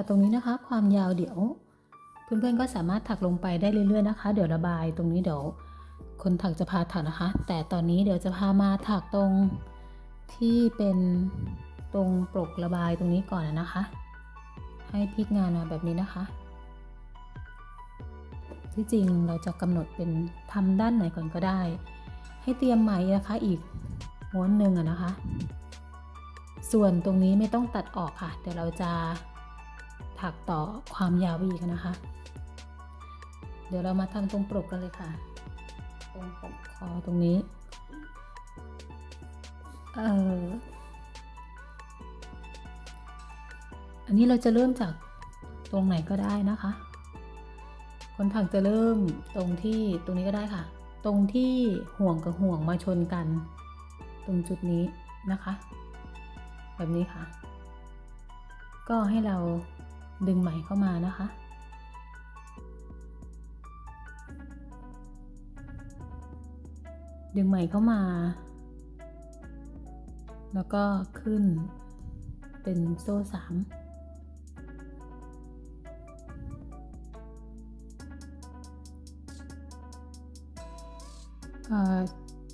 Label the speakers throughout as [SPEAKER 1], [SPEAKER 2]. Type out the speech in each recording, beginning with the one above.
[SPEAKER 1] ค่ะ ตรงนี้นะคะ ความยาวเดี๋ยว เพื่อนๆก็สามารถถักลงไปได้เรื่อยๆนะคะ เดี๋ยวระบายตรงนี้เดี๋ยวคนถักจะพาถักนะคะ แต่ตอนนี้เดี๋ยวจะพามาถักตรงที่เป็นตรงปลกระบายตรงนี้ก่อนนะคะ ให้พลิกงานมาแบบนี้นะคะ ที่จริงเราจะกำหนดเป็นทำด้านไหนก่อนก็ได้ ให้เตรียมไหมนะคะอีกม้วนหนึ่งอะนะคะ ส่วนตรงนี้ไม่ต้องตัดออกค่ะ เดี๋ยวเราจะ ถักต่อความยาวไปอีกนะคะ เดี๋ยวเรามาทำตรงปลกกันเลยค่ะ ตรงปลกคอตรงนี้ เอออันนี้เราจะเริ่มจากตรงไหนก็ได้นะคะ คนถักจะเริ่มตรงที่ตรงนี้ก็ได้ค่ะ ตรงที่ห่วงกับห่วงมาชนกัน ตรงจุดนี้นะคะ แบบนี้ค่ะ ก็ให้เรา ดึงไหมเข้ามานะคะ ดึงไหมเข้ามา แล้วก็ขึ้นเป็นโซ่สามเอ่อ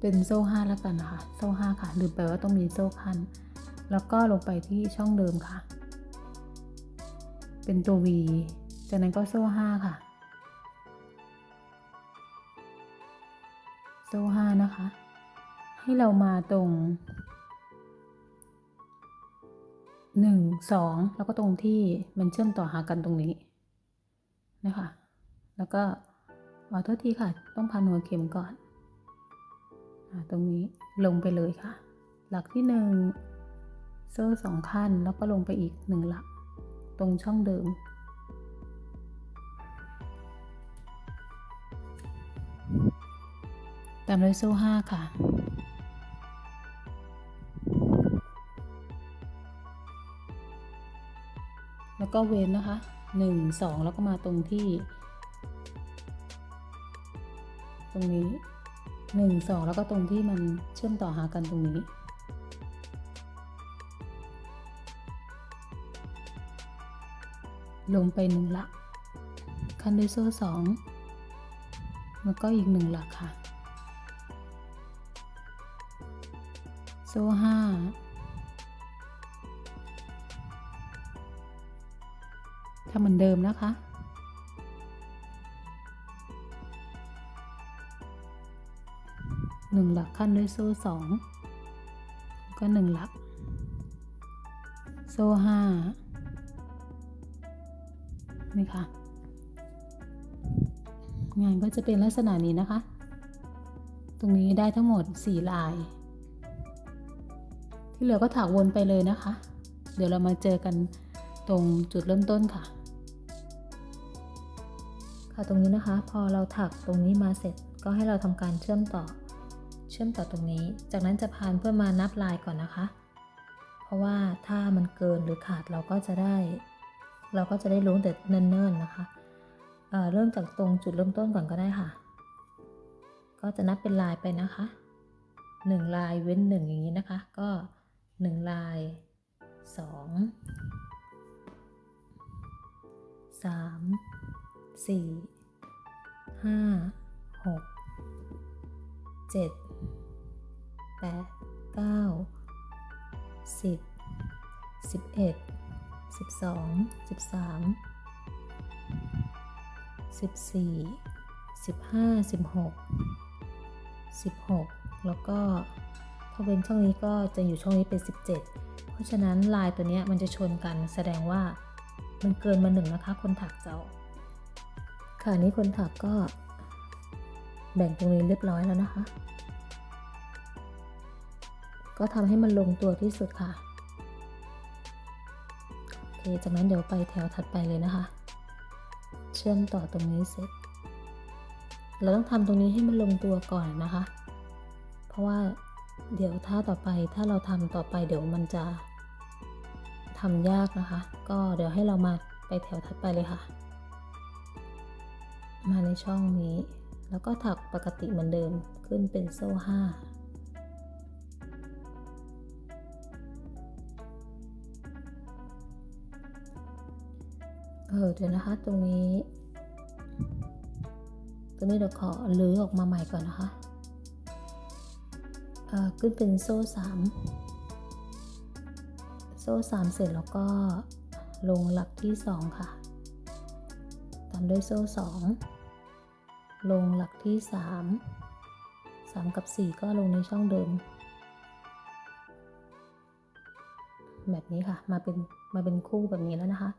[SPEAKER 1] เป็นโซ่ห้าแล้วกันนะคะ โซ่ห้าค่ะลืมไปว่าต้องมีโซ่คัน แล้วก็ลงไปที่ช่องเดิมค่ะ เป็นตัว V จากนั้นก็โซ่ห้าค่ะ โซ่ห้านะคะ ให้เรามาตรงหนึ่งสองแล้วก็ตรงที่มันเชื่อมต่อหากันตรงนี้นะคะ แล้วก็ขอโทษทีค่ะ ต้องพันหัวเข็มก่อนอตรงนี้ลงไปเลยค่ะ หลักที่หนึ่งโซ่สองขั้น แล้วก็ลงไปอีกหนึ่งหลัก ตรงช่องเดิม ตามด้วยโซ่ห้าค่ะ แล้วก็เว้นนะคะหนึ่งสองแล้วก็มาตรงที่ ตรงนี้หนึ่งสองแล้วก็ตรงที่มันเชื่อมต่อหากันตรงนี้ ลงไปหนึ่งหลักคันด้วยโซ่สองแล้วก็อีกหนึ่งหลักค่ะ โซ่ห้าทำเหมือนเดิมนะคะ หนึ่งหลักขั้นด้วยโซ่สองก็หนึ่งหลัก โซ่ห้า นี่ค่ะงานก็จะเป็นลักษณะนี้นะคะ ตรงนี้ได้ทั้งหมด 4 ลาย ที่เหลือก็ถักวนไปเลยนะคะ เดี๋ยวเรามาเจอกันตรงจุดเริ่มต้นค่ะ ค่ะตรงนี้นะคะ พอเราถักตรงนี้มาเสร็จก็ให้เราทำการเชื่อมต่อ เชื่อมต่อตรงนี้ จากนั้นจะพานเพื่อมานับลายก่อนนะคะ เพราะว่าถ้ามันเกินหรือขาดเราก็จะได้ เราก็จะได้รู้แต่เนิ่นๆนะคะเเริ่มจากตรงจุดเริ่มต้นก่อนก็ได้ค่ะ ก็จะนับเป็นลายไปนะคะ 1 ลายเว้น 1 อย่างนี้นะคะ ก็ 1 ลาย 2 3 4 5 6 7 8 9 10 11 สิบสองสิบสามสิบสี่สิบห้าสิบหกสิบหกแล้วก็ถ้าเว้นช่องนี้ก็จะอยู่ช่องนี้เป็น17เพราะฉะนั้นลายตัวนี้มันจะชนกันแสดงว่ามันเกินมาหนึ่งนะคะ คนถักเจ้า ค่ะนี้คนถักก็แบ่งตรงนี้เรียบร้อยแล้วนะคะ ก็ทำให้มันลงตัวที่สุดค่ะ ค จากนั้นเดี๋ยวไปแถวถัดไปเลยนะคะ เชื่อมต่อตรงนี้เสร็จ เราต้องทำตรงนี้ให้มันลงตัวก่อนนะคะ เพราะว่าเดี๋ยวถ้าต่อไปถ้าเราทำต่อไปเดี๋ยวมันจะทำยากนะคะ ก็เดี๋ยวให้เรามาไปแถวถัดไปเลยค่ะ มาในช่องนี้ แล้วก็ถักปกติเหมือนเดิมขึ้นเป็นโซ่5 อเดี๋ยวนะคะ ตรงนี้ ตรงนี้เดี๋ยวขอลื้อออกมาใหม่ก่อนนะคะขึ้นเป็นโซ่สามโซ่สามเสร็จแล้วก็ลงหลักที่สองค่ะ ตามด้วยโซ่สองลงหลักที่สามสามกับสี่ก็ลงในช่องเดิม แบบนี้ค่ะ มาเป็นมาเป็นคู่แบบนี้แล้วนะคะ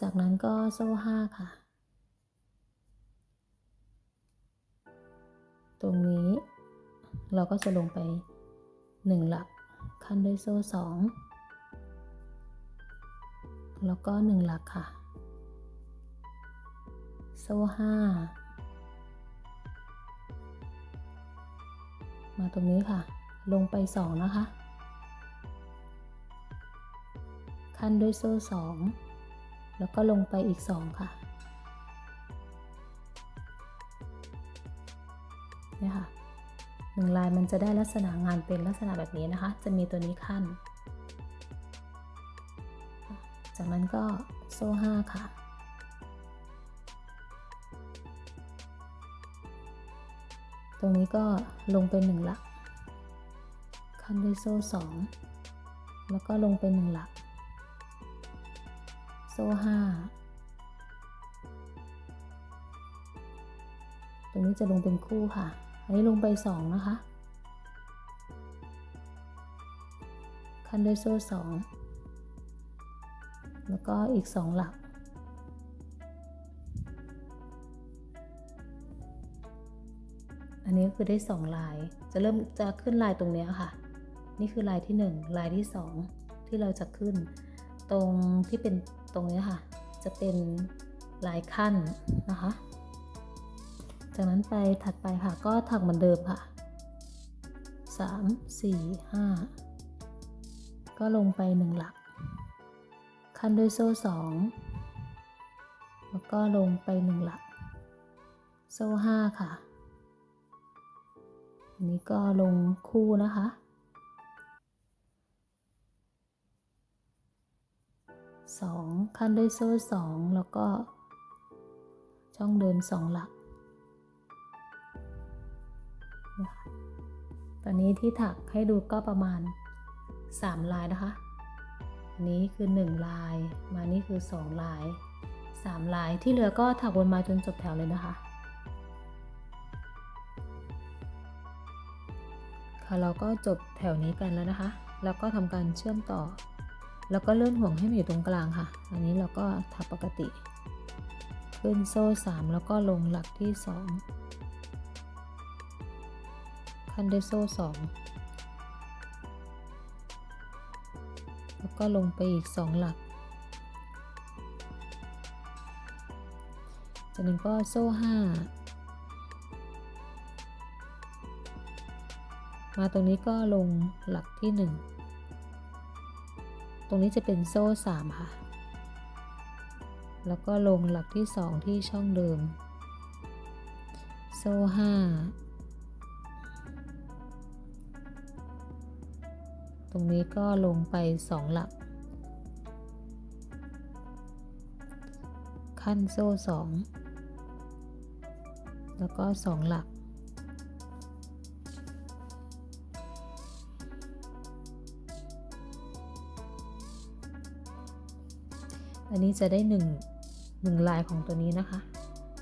[SPEAKER 1] จากนั้นก็โซ่ห้าค่ะ ตรงนี้ เราก็จะลงไปหนึ่งหลัก ขั้นด้วยโซ่สองแล้วก็หนึ่งหลักค่ะ โซ่ห้ามาตรงนี้ค่ะ ลงไปสองนะคะ ขั้นด้วยโซ่สอง แล้วก็ลงไปอีกสองค่ะเนี่ยค่ะหนึ่งลายมันจะได้ลักษณะงานเป็นลักษณะแบบนี้นะคะ จะมีตัวนี้ขั้น จากนั้นก็โซ่ห้าค่ะ ตรงนี้ก็ลงไปหนึ่งหลัก ขั้นด้วยโซ่สองแล้วก็ลงไปหนึ่งหลัก โซ่ห้าตรงนี้จะลงเป็นคู่ค่ะ อันนี้ลงไปสองนะคะขั้นด้วยโซ่สอง แล้วก็อีกสองหลัก อันนี้คือได้สองลาย จะเริ่มจะขึ้นลายตรงเนี้ยค่ะ นี่คือลายที่หนึ่งลายที่สองที่เราจะขึ้น ตรงที่เป็น ตรงนี้ค่ะ จะเป็นลายขั้นนะคะ จากนั้นไปถัดไปค่ะก็ถักเหมือนเดิมค่ะสามสี่ห้าก็ลงไปหนึ่งหลัก ขั้นด้วยโซ่สองแล้วก็ลงไปหนึ่งหลัก โซ่ห้าค่ะ อันนี้ก็ลงคู่นะคะ สองขั้นด้วยโซ่สองแล้วก็ ช่องเดินสองหลัก ตอนนี้ที่ถักให้ดูก็ประมาณ 3 ลายนะคะ อันนี้คือ 1 ลาย มานี่คือ 2 ลาย 3 ลาย ที่เหลือก็ถักวนมาจนจบแถวเลยนะคะค่ะเราก็จบแถวนี้กันแล้วนะคะ แล้วก็ทำการเชื่อมต่อ แล้วก็เลื่อนห่วงให้มาอยู่ตรงกลางค่ะ อันนี้เราก็ถักปกติ ขึ้นโซ่ 3 แล้วก็ลงหลักที่2ขั้นด้วยโซ่ 2 แล้วก็ลงไปอีก 2 หลัก จากนั้นก็โซ่ 5 มาตรงนี้ก็ลงหลักที่ 1 ตรงนี้จะเป็นโซ่ 3 ค่ะ แล้วก็ลงหลักที่ 2 ที่ช่องเดิม โซ่ 5 ตรงนี้ก็ลงไป 2 หลัก ขั้นโซ่ 2 แล้วก็ 2 หลัก อันนี้จะได้1 1ลายของตัวนี้นะคะ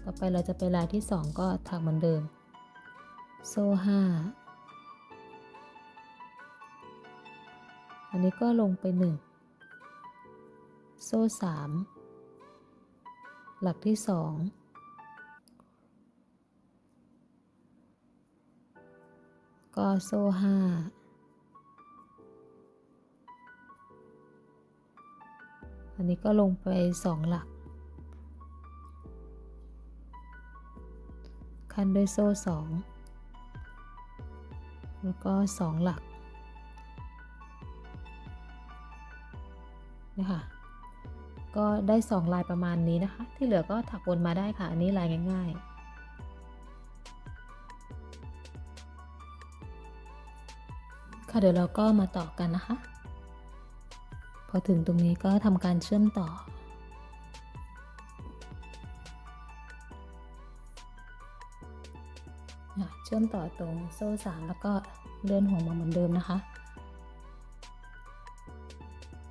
[SPEAKER 1] ต่อไปเราจะไปลายที่ 2 ก็ถักเหมือนเดิม โซ่5อันนี้ก็ลงไป 1 โซ่3หลักที่2ก็โซ่5 อันนี้ก็ลงไปสองหลักขั้นด้วยโซ่สองแล้วก็สองหลักนี่ค่ะก็ได้สองลายประมาณนี้นะคะ ที่เหลือก็ถักวนมาได้ค่ะ อันนี้ลายง่าย ๆค่ะเดี๋ยวเราก็มาต่อกันนะคะ อถึงตรงนี้ก็ทำการเชื่อมต่อ เชื่อมต่อตรงโซ่สามแล้วก็เลื่อนห่วงมาเหมือนเดิมนะคะ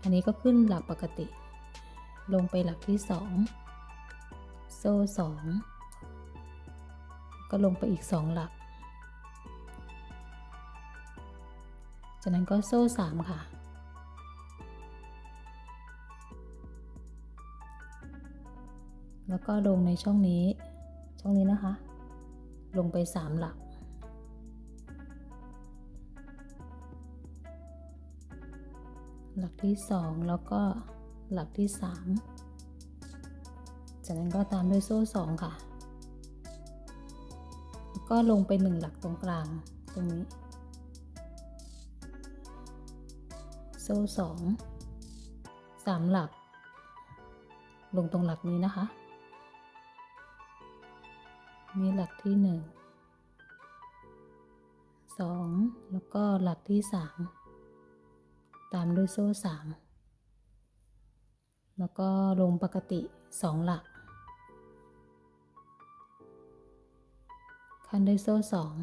[SPEAKER 1] อันนี้ก็ขึ้นหลักปกติ ลงไปหลักที่สองโซ่สองก็ลงไปอีกสองหลัก จากนั้นก็โซ่สามค่ะ แล้วก็ลงในช่องนี้ ช่องนี้นะคะ ลงไปสามหลัก หลักที่สองแล้วก็หลักที่สามจากนั้นก็ตามด้วยโซ่สองค่ะ แล้วก็ลงไปหนึ่งหลักตรงกลางตรงนี้ โซ่สองสามหลัก ลงตรงหลักนี้นะคะ นี่หลักที่หนึ่งสองแล้วก็หลักที่สามตามด้วยโซ่สามแล้วก็ลงปกติสองหลักคันด้วยโซ่สอง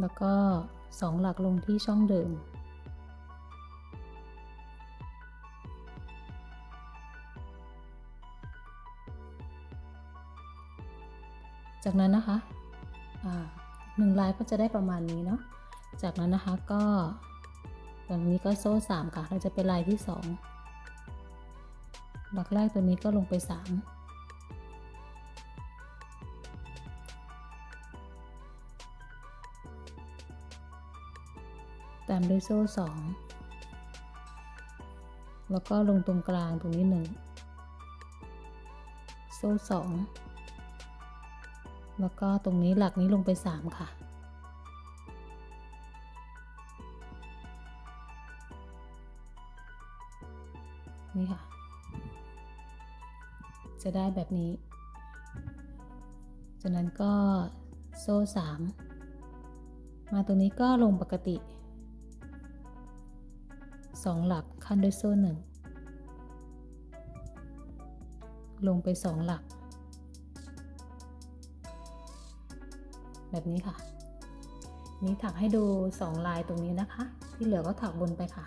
[SPEAKER 1] แล้วก็สองหลักลงที่ช่องเดิม จากนั้นนะคะหนึ่งลายก็จะได้ประมาณนี้เนาะ จากนั้นนะคะก็ตรงนี้ก็โซ่สามค่ะ เราจะเป็นลายที่สองหลักแรกตัวนี้ก็ลงไปสามตามด้วยโซ่สองแล้วก็ลงตรงกลางตรงนี้หนึ่งโซ่สอง แล้วก็ตรงนี้หลักนี้ลงไปสามค่ะ นี่ค่ะ จะได้แบบนี้ จากนั้นก็โซ่สามมาตรงนี้ก็ลงปกติสองหลักขั้นด้วยโซ่หนึ่งลงไปสองหลัก แบบนี้ค่ะ นี้ถักให้ดูสองลายตรงนี้นะคะ ที่เหลือก็ถักบนไปค่ะ